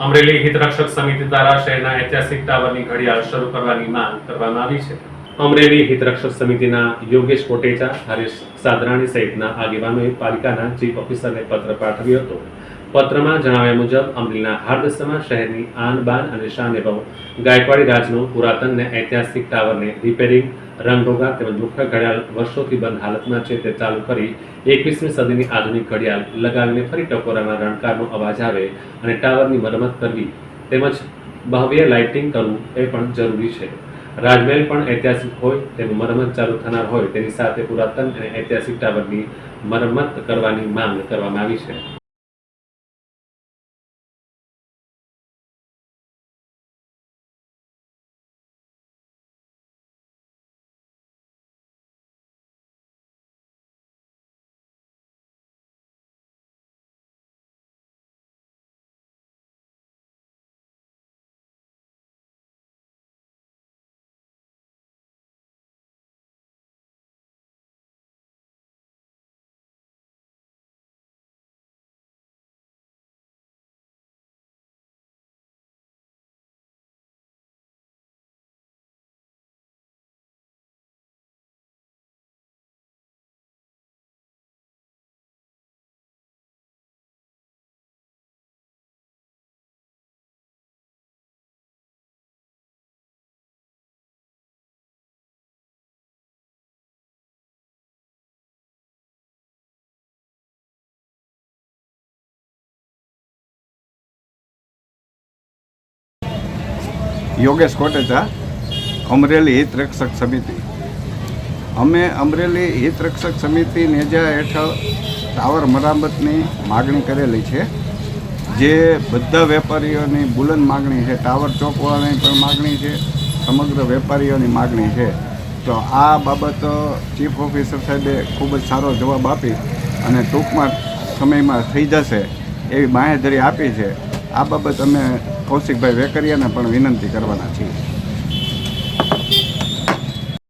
અમરેલી હિતરક્ષક સમિતિ દ્વારા શહેરના ઐતિહાસિક ટાવરની ઘડિયાળ શરૂ કરવાની માંગ કરવામાં આવી છે. અમરેલી હિતરક્ષક સમિતિના યોગેશ કોટેચા, હરેશ સાદરાણી સહિતના આગેવાનોએ પાલિકાના ચીફ ઓફિસરને પત્ર પાઠવ્યો હતો. પત્રમાં જણાવ્યા મુજબ અમરેલીના હાર્દસ્તામાં શહેરની આન અને શાન ગાયકવાડી રાજનો પુરાતન ને ઐતિહાસિક ટાવરને રિપેરિંગ રંગરોગા તેમજ મુખ્ય ઘડિયાળ વર્ષોથી બંધ હાલતમાં છે તે ચાલુ કરી એકવીસમી સદીની આધુનિક ઘડિયાળ લગાવીને ફરી ટકોરાના રણકારનો અવાજ આવે અને ટાવરની મરમત કરવી તેમજ ભવ્ય લાઇટિંગ કરવું એ પણ જરૂરી છે. રાજમહેલ પણ ઐતિહાસિક હોય, તેનું મરમત ચાલુ થનાર હોય, તેની સાથે પુરાતન અને ઐતિહાસિક ટાવરની મરમત કરવાની માંગ કરવામાં આવી છે. યોગેશ કોટેચા અમરેલી હિત રક્ષક સમિતિ. અમે અમરેલી હિત રક્ષક સમિતિ નેજા હેઠળ ટાવર મરામતની માગણી કરેલી છે. જે બધા વેપારીઓની બુલંદ માગણી છે. ટાવર ચોકવાળાની પણ માગણી છે. સમગ્ર વેપારીઓની માગણી છે. તો આ બાબત ચીફ ઓફિસર સાહેબે ખૂબ જ સારો જવાબ આપી અને ટૂંકમાં સમયમાં થઈ જશે એવી બાંહેધરી આપી છે. આ બાબત અમે કૌશિકભાઈ વેકરિયાને પણ વિનંતી કરવાના છીએ.